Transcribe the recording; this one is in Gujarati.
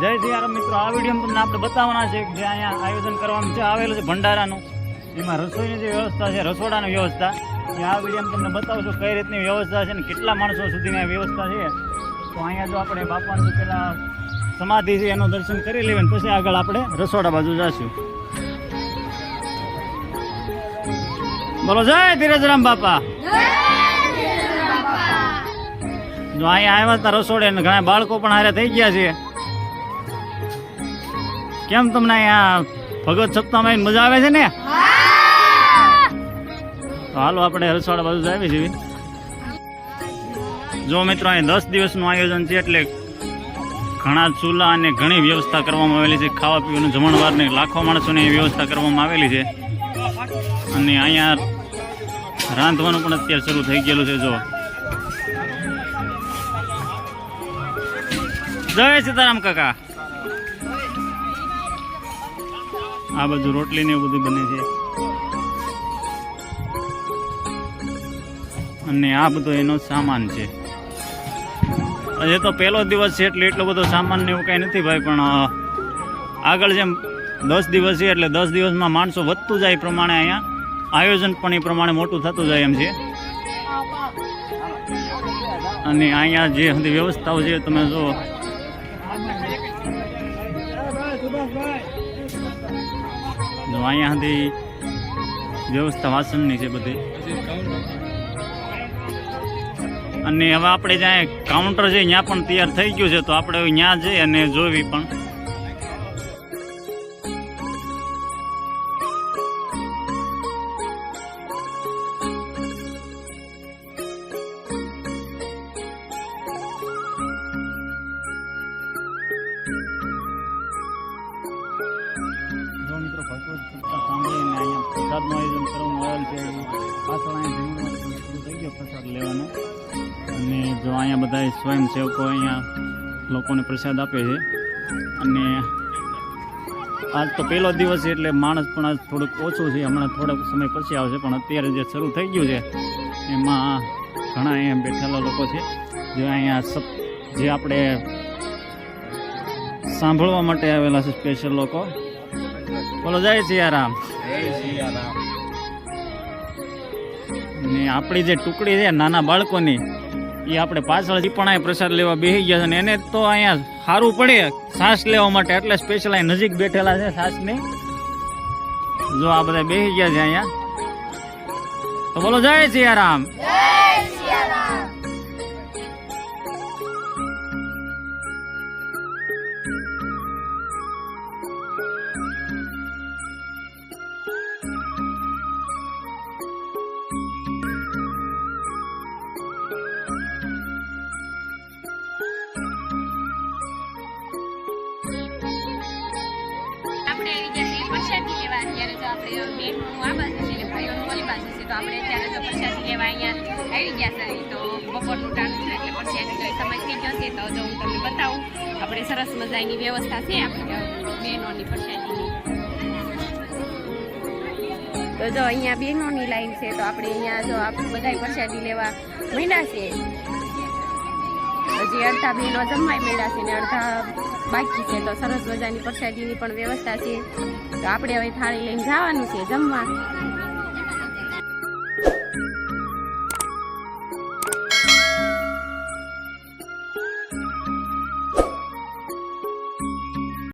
જય સિયારામ મિત્રો આ વીડિયો તમને આપણે બતાવવાના છે કે જે અહીંયા આયોજન કરવાનું છે આવેલું છે ભંડારાનું. એમાં રસોઈની જે વ્યવસ્થા છે રસોડાની વ્યવસ્થા. એ આ વીડિયો તમને બતાવશું કઈ રીતની વ્યવસ્થા છે ને કેટલા માણસો સુધીની આ વ્યવસ્થા છે. તો અહીંયા જો આપણે બાપાનું પેલા સમાધિ છે એનું દર્શન કરી લેવું ને પછી આગળ આપણે રસોડા બાજુ જઈશું બોલો જય ધીરજરામ બાપા. જો અહીંયા આવ્યા હતા રસોડે ઘણા બાળકો પણ હારે થઈ ગયા છે. કેમ તમને અહીંયા ભગવત સપ્તાહમાં મજા આવે છે ને? હાલો આપણે રસોડા બાજુ આવી છીએ જો મિત્રો, અહીં દસ દિવસનું આયોજન છે એટલે ઘણા ચૂલા અને ઘણી વ્યવસ્થા કરવામાં આવેલી છે. ખાવા પીવાનું જમણવારની લાખો માણસોની વ્યવસ્થા કરવામાં આવેલી છે. અને અહીંયા રાંધવાનું પણ અત્યારે શરૂ થઈ ગયેલું છે જો જય સીતારામ કાકા. આ બધું રોટલી ને એવું બધું બને છે. અને આ બધો એનો સામાન છે. હજી તો પહેલો દિવસ છે એટલે એટલો બધો સામાન ને એવું કાંઈ નથી ભાઈ, પણ આગળ જેમ દસ દિવસ છે એટલે દસ દિવસમાં માણસો વધતું જાય પ્રમાણે અહીંયા. આયોજન પણ એ પ્રમાણે મોટું થતું જાય એમ છે. અને અહીંયા જે બધી વ્યવસ્થાઓ છે, તમે જો જો અહીંયા વ્યવસ્થા વાસણની છે બધી. અને હવે આપણે જ્યાં કાઉન્ટર છે, ત્યાં પણ તૈયાર થઈ ગયું છે, તો આપણે ત્યાં જઈ અને જોવી પણ. અને જો અહીંયા બધા સ્વયંસેવકો અહીંયા લોકોને પ્રસાદ આપે છે. અને આજ તો પહેલો દિવસ એટલે માણસ પણ આજ થોડુંક ઓછું છે. હમણાં થોડોક સમય પછી આવશે, પણ અત્યારે જે શરૂ થઈ ગયું છે, એમાં ઘણા અહીંયા બેઠેલા લોકો છે. જે અહીંયા જે આપણે સાંભળવા માટે આવેલા છે સ્પેશિયલ લોકો. બોલો જય સિયારામ. ને આપણી જે ટુકડી છે નાના બાળકોની એ આપણે પાછળથી પણ અહીંયા પ્રસાદ લેવા બેસી ગયા છે ને એને તો અહીંયા સારું પડે. શ્વાસ લેવા માટે એટલે સ્પેશિયલ અહીં નજીક બેઠેલા છે શ્વાસની જો આ બધા બેસી ગયા છે અહીંયા. તો બોલો જય સિયારામ. આપણે બહેનોનું આ બાજુ છે ને ભાઈઓનું ઓલી બાજુ છે, તો આપણે અત્યારે તો પ્રસાદી લેવા અહીંયા આવી ગયા છે. તો બપોરનું ટાણું છે એટલે પ્રસાદીનો સમય થઈ ગયો તો જો હું તમને બતાવું. આપણે સરસ મજાની વ્યવસ્થા છે આપણે બહેનોની પ્રસાદીની તો જો અહીંયા બહેનોની લાઈન છે, તો આપણે અહીંયા જો આપણે બધા પ્રસાદી લેવા માંડ્યા છે. હજી અડધા બહેનો જમવાય મળ્યા છે ને અડધા બાકી છે તો સરસ મજાની પ્રસાદીની પણ વ્યવસ્થા છે. તો આપણે હવે થાળી લઈને જવાનું છે જમવા.